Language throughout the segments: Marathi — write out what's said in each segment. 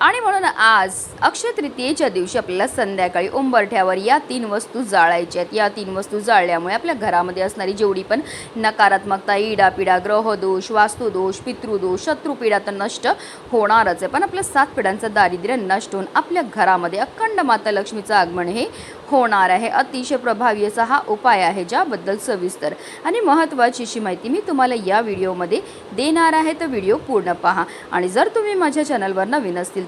आणि म्हणून आज अक्षय तृतीयेच्या दिवशी आपल्याला संध्याकाळी उंबरठ्यावर या तीन वस्तू जाळायच्या आहेत. या तीन वस्तू जाळल्यामुळे आपल्या घरामध्ये असणारी जेवढी पण नकारात्मकता इडापिडा ग्रहदोष वास्तुदोष पितृदोष शत्रुपीडा तर नष्ट होणारच आहे. पण आपल्या सात पिढ्यांचं दारिद्र्य नष्ट होऊन आपल्या घरामध्ये अखंड माता लक्ष्मीचं आगमन हे होणार आहे. अतिशय प्रभावी असा हा उपाय आहे ज्याबद्दल सविस्तर आणि महत्त्वाची अशी माहिती मी तुम्हाला या व्हिडिओमध्ये देणार आहे. तर व्हिडिओ पूर्ण पहा. आणि जर तुम्ही माझ्या चॅनलवर नवीन असतील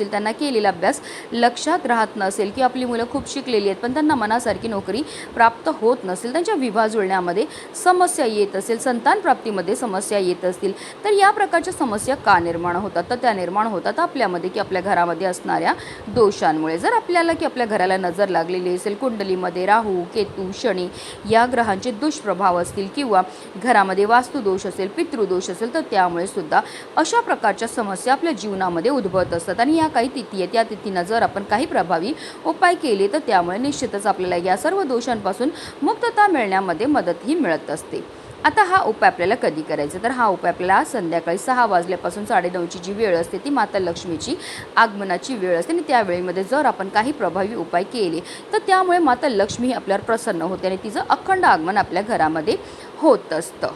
त्यांना केलेला अभ्यास लक्षात राहत नसेल की आपली मुलं खूप शिकलेली आहेत पण त्यांना मनासारखी नोकरी प्राप्त होत नसेल त्यांच्या विवाह जुळण्यामध्ये समस्या येत असेल संतान प्राप्तीमध्ये समस्या येत असतील तर या प्रकारच्या समस्या का निर्माण होतात? तर त्या निर्माण होतात आपल्यामध्ये की आपल्या घरामध्ये असणाऱ्या दोषांमुळे. जर आपल्याला की आपल्या घराला नजर लागलेली असेल कुंडलीमध्ये राहू केतू शनी या ग्रहांचे दुष्प्रभाव असतील किंवा घरामध्ये वास्तुदोष असेल पितृदोष असेल तर त्यामुळे सुद्धा अशा प्रकारच्या समस्या आपल्या जीवनामध्ये उद्भवत असतात. आणि या काही तिथी आहे त्या तिथींना जर आपण काही प्रभावी उपाय केले तर त्यामुळे निश्चितच आपल्याला या सर्व दोषांपासून मुक्तता मिळण्यामध्ये मदतही मिळत असते. आता हा उपाय आपल्याला कधी करायचा? तर हा उपाय आपल्याला संध्याकाळी सहा वाजल्यापासून साडेनऊची जी वेळ असते ती माता लक्ष्मीची आगमनाची वेळ असते. आणि त्या वेळेमध्ये जर आपण काही प्रभावी उपाय केले तर त्यामुळे माता लक्ष्मी ही आपल्यावर प्रसन्न होते आणि तिचं अखंड आगमन आपल्या घरामध्ये होत असतं.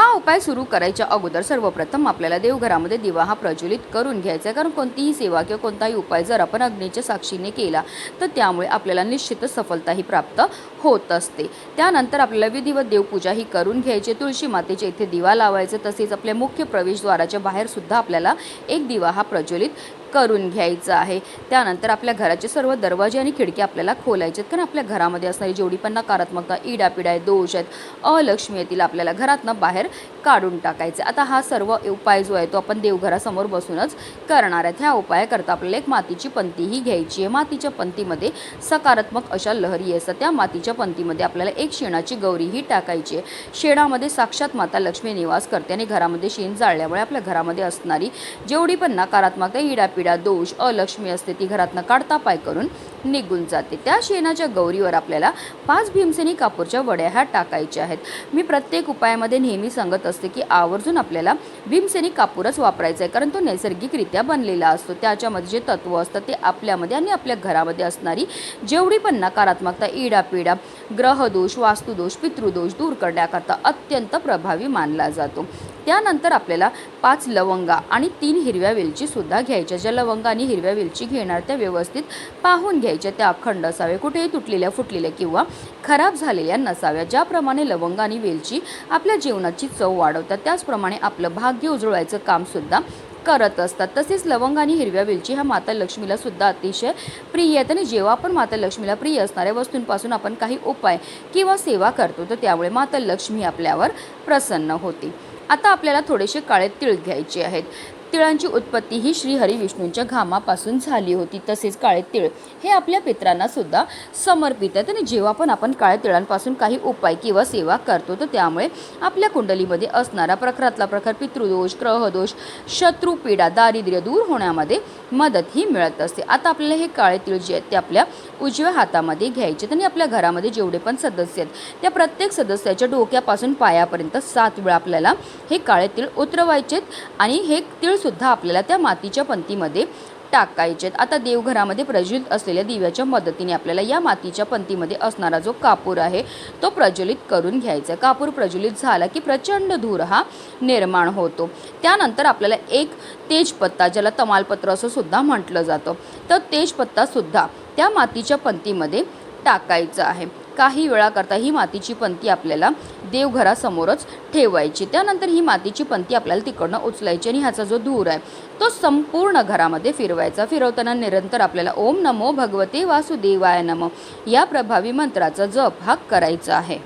हा उपाय सुरू करायच्या अगोदर सर्वप्रथम आपल्याला देवघरामध्ये दिवा हा प्रज्वलित करून घ्यायचा आहे. कारण कोणतीही सेवा किंवा कोणताही उपाय जर आपण अग्नीच्या साक्षीने केला तर त्यामुळे आपल्याला निश्चितच सफलताही प्राप्त होत असते. त्यानंतर आपल्याला विधिवत देवपूजा ही करून घ्यायची. तुळशी मातेचे इथे दिवा लावायचा. तसेच आपल्या मुख्य प्रवेशद्वाराच्या बाहेरसुद्धा आपल्याला एक दिवा हा प्रज्वलित करून घ्यायचं आहे. त्यानंतर आपल्या घराचे सर्व दरवाजे आणि खिडक्या आपल्याला खोलायचे आहेत कारण आपल्या घरामध्ये असणारी जेवढी पण नकारात्मकता इडापिडा आहे दोष आहेत अलक्ष्मी येतील आपल्याला घरातनं बाहेर काढून टाकायचे आता हा सर्व उपाय जो आहे तो आपण देवघरासमोर बसूनच करणार आहेत. ह्या उपायाकरता आपल्याला एक मातीची पंतीही घ्यायची आहे. मातीच्या पंतीमध्ये सकारात्मक अशा लहरी असतात. त्या मातीच्या पंतीमध्ये आपल्याला एक शेणाची गौरीही टाकायची आहे. शेणामध्ये साक्षात माता लक्ष्मी निवास करते आणि घरामध्ये शेण जाळल्यामुळे आपल्या घरामध्ये असणारी जेवढी पण नकारात्मकता इडापिडा दोष अलक्ष्मी असते ती घरातनं काढता पाय करून निघून जाते. त्या शेणाच्या गौरीवर आपल्याला पाच भीमसेनी कापूरच्या वड्या ह्या टाकायच्या आहेत. मी प्रत्येक उपायामध्ये नेहमी सांगत असते की आवर्जून आपल्याला भीमसेनी कापूरच वापरायचा आहे कारण तो नैसर्गिकरित्या बनलेला असतो. त्याच्यामध्ये जे तत्व असतात ते आपल्यामध्ये आणि आपल्या घरामध्ये असणारी जेवढी पण नकारात्मकता इडापिडा ग्रहदोष वास्तुदोष पितृदोष दूर करण्याकरता अत्यंत प्रभावी मानला जातो. त्यानंतर आपल्याला पाच लवंगा आणि तीन हिरव्या वेलची सुद्धा घ्यायच्या ज्या लवंगा आणि हिरव्या वेलची घेणार त्या व्यवस्थित पाहून घ्या घ्यायच्या त्या अखंड असाव्या कुठेही तुटलेल्या फुटलेल्या किंवा खराब झालेल्या नसाव्या. ज्याप्रमाणे लवंग आणि वेलची आपल्या जीवनाची चव वाढवतात त्याचप्रमाणे आपलं भाग्य उजळवायचं कामसुद्धा करत असतात. तसेच लवंग आणि हिरव्या वेलची ह्या माता लक्ष्मीला सुद्धा अतिशय प्रिय आहेत आणि जेव्हा आपण माता लक्ष्मीला प्रिय असणाऱ्या वस्तूंपासून आपण काही उपाय किंवा सेवा करतो तर त्यामुळे माता लक्ष्मी आपल्यावर प्रसन्न होते. आता आपल्याला थोडेसे काळे तिळ घ्यायचे आहेत. तिळांची उत्पत्ती ही श्रीहरी विष्णूंच्या घामापासून झाली होती तसेच काळे तिळ हे आपल्या पित्रांना सुद्धा समर्पित आहेत. आणि जेव्हा पण आपण काळ्या तिळांपासून काही उपाय किंवा सेवा करतो तर त्यामुळे आपल्या कुंडलीमध्ये असणारा प्रखरातला प्रखर पितृदोष ग्रहदोष शत्रुपीडा दारिद्र्य दूर होण्यामध्ये मदत ही मिळत असते. आता आपल्याला हे काळे तिळ जे आहेत ते आपल्या उजव्या हातामध्ये घ्यायचे आणि आपल्या घरामध्ये जेवढे पण सदस्य आहेत त्या प्रत्येक सदस्याच्या डोक्यापासून पायापर्यंत सात वेळा आपल्याला हे काळे तिळ उतरवायचे आणि हे तिळ सुद्धा आपल्याला त्या मातीच्या पंतीमध्ये टाकायचे आहेत. आता देवघरामध्ये प्रज्वलित असलेल्या दिव्याच्या मदतीने आपल्याला या मातीच्या पंतीमध्ये असणारा जो कापूर आहे तो प्रज्वलित करून घ्यायचा आहे. कापूर प्रज्वलित झाला की प्रचंड धूर हा निर्माण होतो. त्यानंतर आपल्याला एक तेजपत्ता ज्याला तमालपत्र असं सुद्धा म्हटलं जातं तर तेजपत्तासुद्धा त्या मातीच्या पंतीमध्ये टाकायचं आहे. काही वेळाकरता ही मातीची पंती आपल्याला देवघरासमोरच ठेवायची. त्यानंतर ही मातीची पंती आपल्याला तिकडनं उचलायची आणि ह्याचा जो धूर आहे तो संपूर्ण घरामध्ये फिरवायचा. फिरवताना निरंतर आपल्याला ओम नमो भगवते वासुदेवाय नमो या प्रभावी मंत्राचा जप हा करायचा आहे.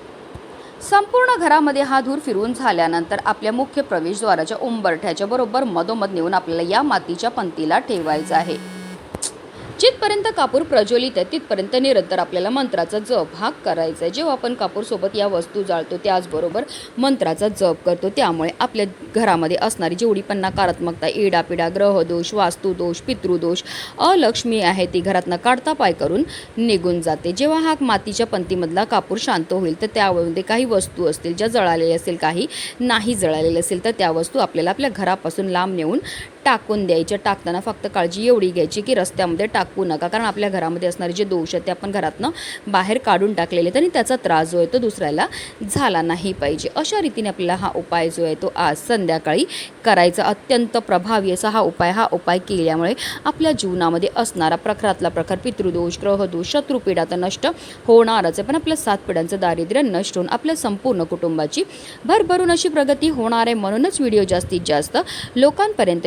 संपूर्ण घरामध्ये हा धूर फिरवून झाल्यानंतर आपल्या मुख्य प्रवेशद्वाराच्या उंबरठ्याच्या बरोबर मधोमध नेऊन आपल्याला या मातीच्या पंतीला ठेवायचं आहे. जिथपर्यंत कापूर प्रज्वलित आहे तिथपर्यंत निरंतर आपल्याला मंत्राचा जप हा करायचा आहे जेव्हा आपण कापूरसोबत या वस्तू जाळतो त्याचबरोबर मंत्राचा जप करतो त्यामुळे आपल्या घरामध्ये असणारी जेवढी पण नकारात्मकता इडापिडा ग्रहदोष वास्तुदोष पितृदोष अलक्ष्मी आहे ती घरातनं काढता पाय करून निघून जाते. जेव्हा हा मातीच्या पंतीमधला कापूर शांत होईल तर त्यामध्ये काही वस्तू असतील ज्या जळालेल्या असतील काही नाही जळालेल्या असेल तर त्या वस्तू आपल्याला आपल्या घरापासून लांब नेऊन टाकून द्यायच्या टाकताना फक्त काळजी एवढी घ्यायची की रस्त्यामध्ये टाकू नका. कारण आपल्या घरामध्ये असणारे जे दोष आहेत ते आपण घरातनं बाहेर काढून टाकलेले आहेत आणि त्याचा त्रास जो आहे तो दुसऱ्याला झाला नाही पाहिजे. अशा रीतीने आपल्याला हा उपाय जो आहे तो आज संध्याकाळी करायचा अत्यंत प्रभावी असा हा उपाय हा उपाय केल्यामुळे आपल्या जीवनामध्ये असणारा प्रखरातला प्रखर पितृदोष ग्रहदोष शत्रुपीडा तर नष्ट होणारच आहे. पण आपल्या सात पिढ्यांचं दारिद्र्य नष्ट होऊन आपल्या संपूर्ण कुटुंबाची भरभरून अशी प्रगती होणार आहे म्हणूनच व्हिडिओ जास्तीत जास्त लोकांपर्यंत